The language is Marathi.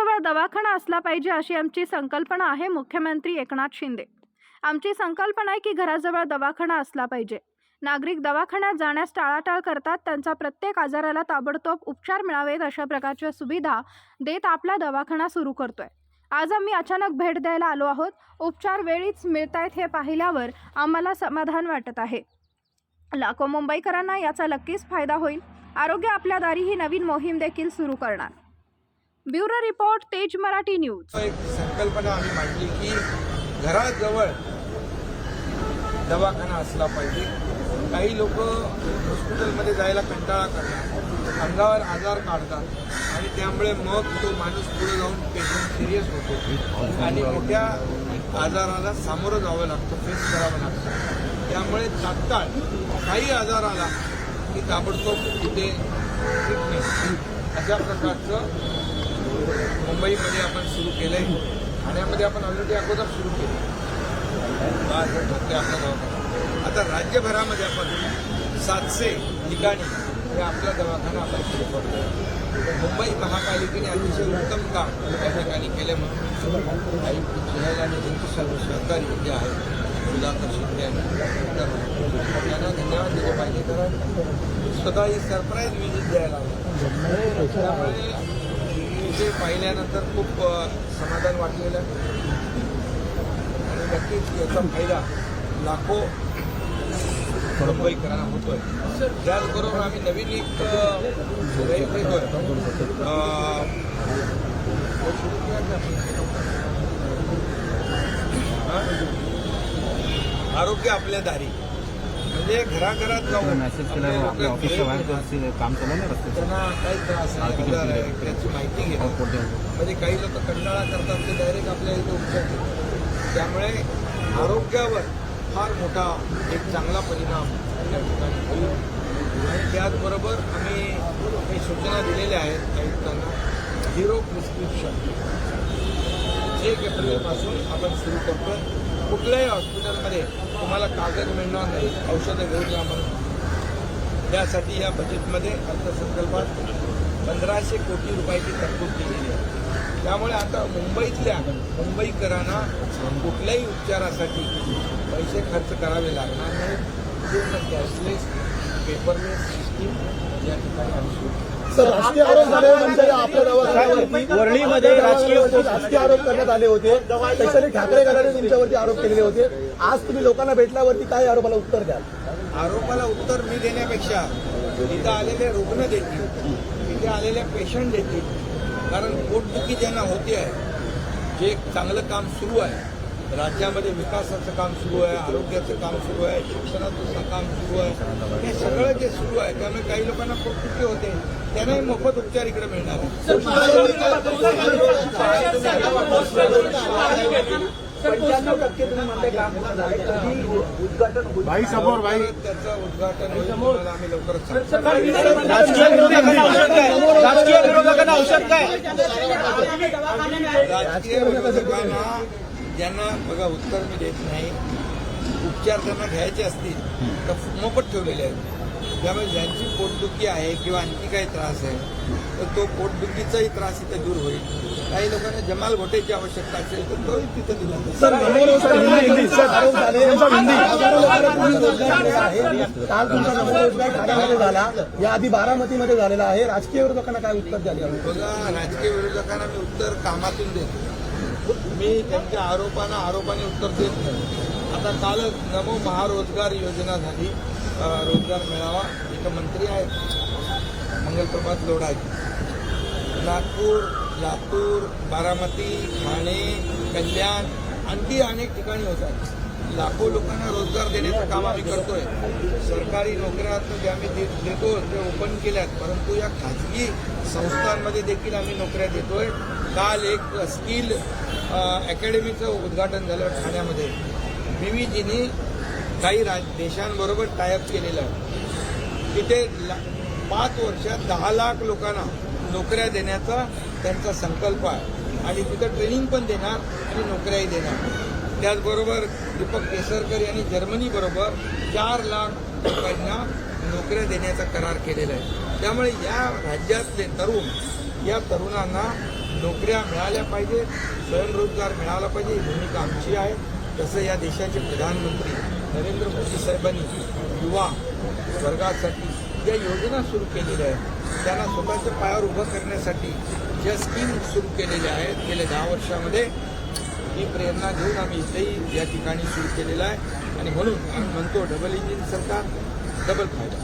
घराजवळ दवाखाना असला पाहिजे अशी आमची संकल्पना आहे मुख्यमंत्री एकनाथ शिंदे. आमची संकल्पना आहे की घराजवळ दवाखाना असला पाहिजे. नागरिक दवाखान्यात जाण्यास टाळाटाळ करतात त्यांचा प्रत्येक आजाराला ताबडतोब उपचार मिळावेत अशा प्रकारच्या सुविधा देत आपला दवाखाना सुरू करतोय. आज आम्ही अचानक भेट द्यायला आलो आहोत. उपचार वेळीच मिळतायत हे पाहिल्यावर आम्हाला समाधान वाटत आहे. लाखो मुंबईकरांना याचा नक्कीच फायदा होईल. आरोग्य आपल्या दारी ही नवीन मोहीम देखील सुरू करणार. ब्युरो रिपोर्ट तेज मराठी न्यूज. एक संकल्पना आम्ही मांडली की घराजवळ दवाखाना असला पाहिजे. काही लोक हॉस्पिटलमध्ये जायला कंटाळा करतात अंगावर आजार काढतात आणि त्यामुळे मग तो माणूस पुढे जाऊन पेशंट सिरियस होतो. आणि मोठ्या आजाराला सामोरं जावं लागतं फेस करावं लागतं. त्यामुळे तात्काळ काही आजार आला की ताबडतोब तिथे ट्रीटमेंट अशा प्रकारचं मुंबईमध्ये आपण सुरू केलं आहे ठाण्यामध्ये आपण ऑलरेडी अगोदर सुरू केलं बासष्ट टक्के आपला दवाखाना आता राज्यभरामध्ये आपण सातशे ठिकाणी हे आपला दवाखाना आपण सुरू करतो मुंबई महापालिकेने अतिशय उत्तम काम या ठिकाणी केल्यामुळे आयुक्त सुहेल आणि त्यांचे सर्व सहकारी जे आहेत सुधाकर शिंदे आणि त्यांना धन्यवाद दिले पाहिजे. कारण स्वतः ही सरप्राईज विजिट द्यायला त्यामुळे ते पाहिल्यानंतर खूप समाधान वाटलेलं आणि नक्कीच याचा फायदा लाखो मुंबईकरांना होतोय. त्याचबरोबर आम्ही नवीन एक आरोग्य आपल्या दारी. म्हणजे घराघरात जाऊन मेसेज केल्यावर आपल्या आपले ऑफिसच्या बाहेर काम चालू आहे ना रस्त्याचं? त्यांना काही त्रास आहे. त्याची माहिती घेणं कोणत्या म्हणजे काही लोक कंटाळा करतात ते डायरेक्ट आपल्या इथे उपचार घेतात त्यामुळे आरोग्यावर फार मोठा एक चांगला परिणाम या ठिकाणी होईल. आणि त्याचबरोबर आम्ही काही सूचना दिलेल्या आहेत आयुक्तांना झिरो प्रिस्क्रिप्शन एक एप्रिलपासून आपण सुरू करतोय. कुठल्याही हॉस्पिटलमध्ये तुम्हाला कागद मिळणार नाही. औषधं घेऊन या म्हणून. त्यासाठी या बजेटमध्ये अर्थसंकल्पात पंधराशे कोटी रुपयाची तरतूद केलेली आहे. त्यामुळे आता मुंबईतल्या मुंबईकरांना कुठल्याही उपचारासाठी पैसे खर्च करावे लागणार नाही पूर्ण कॅशलेस पेपरलेस सिस्टीम या ठिकाणी आम्ही राजकीय आरोप झाले म्हणजे आपल्या दवाखान्यावरती वरळीमध्ये राजकीय राजकीय आरोप करण्यात आले होते. स्पेशली ठाकरे गटाने तुमच्यावरती आरोप केलेले होते. आज तुम्ही लोकांना भेटल्यावरती काय आरोपाला उत्तर द्याल? आरोपाला उत्तर मी देण्यापेक्षा इथं आलेले रुग्ण देतील तिथे आलेले पेशंट देतील कारण पोटदुखी ज्यांना होते आहे जे एक चांगलं काम सुरू आहे राज्यामध्ये विकासाचं काम सुरू आहे आरोग्याचं काम सुरू आहे शिक्षणाचं काम सुरू आहे. हे सगळं जे सुरू आहे त्यामुळे काही लोकांना पोटदुखी होते त्यांनाही मोफत उपचार इकडे मिळणार आहे भाई समोर भाई. त्याचं उद्घाटन होईल तुम्हाला आम्ही लवकरच सांगतो. राजकीय विरोधकांना औषध काय? राजकीय विरोधकांना ज्यांना बघा उत्तर मी देत नाही. उपचार त्यांना घ्यायचे असतील तर मोफत ठेवलेले आहेत. त्यामुळे ज्यांची पोटदुखी आहे किंवा आणखी काही त्रास आहे तर तो पोटदुखीचाही त्रास इथे दूर होईल. काही लोकांना जमाल घोटेची आवश्यकता असेल तर तोही तिथे दिला झाले काल तुमचा ठाण्यामध्ये झाला. बारामतीमध्ये झालेला आहे. राजकीय विरोधकांना काय उत्तर द्याल यावर? बघा राजकीय विरोधकांना मी उत्तर कामातून देतो. मी त्यांच्या आरोपांना आरोपाने उत्तर देत नाही. आता कालच नमो महारोजगार योजना झाली. रोजगार मेळावा. इथं मंत्री आहेत. मंगलप्रभात लोढाजी नागपूर लातूर बारामती ठाणे कल्याण आणखी अनेक ठिकाणी होतात. लाखो लोकांना रोजगार देण्याचं काम आम्ही करतोय. सरकारी नोकऱ्या जे आम्ही दे- देतो ते ओपन केल्यात. परंतु या खाजगी संस्थांमध्ये देखील आम्ही नोकऱ्या देतोय. काल एक स्किल अकॅडमीचं उद्घाटन झालं ठाण्यामध्ये. बीव्हीजीनी काही राज देशांबरोबर टायअप केलेलं आहे. तिथे ला- पाच वर्षात दहा लाख लोकांना नोकऱ्या देण्याचा त्यांचा संकल्प आहे. आणि तिथं ट्रेनिंग पण देणार आणि नोकऱ्याही देणार. त्याचबरोबर दीपक केसरकर यांनी जर्मनीबरोबर चार लाख लोकांना नोकऱ्या देण्याचा करार केलेला आहे. त्यामुळे या राज्यातले तरुण या तरुणांना नोकऱ्या मिळाल्या पाहिजे स्वयंरोजगार मिळाला पाहिजे ही भूमिका आमची आहे. तसं या देशाचे प्रधानमंत्री नरेंद्र मोदी साहेबांनी युवा वर्गासाठी ज्या योजना सुरू केलेल्या आहेत. त्यांना स्वतःच्या पायावर उभं करण्यासाठी ज्या स्कीम सुरू केलेल्या आहेत गेल्या दहा वर्षामध्ये ही प्रेरणा घेऊन आम्ही इथेही या ठिकाणी सुरू केलेलं आहे आणि म्हणून आम्ही म्हणतो डबल इंजिन सरकार डबल फायदा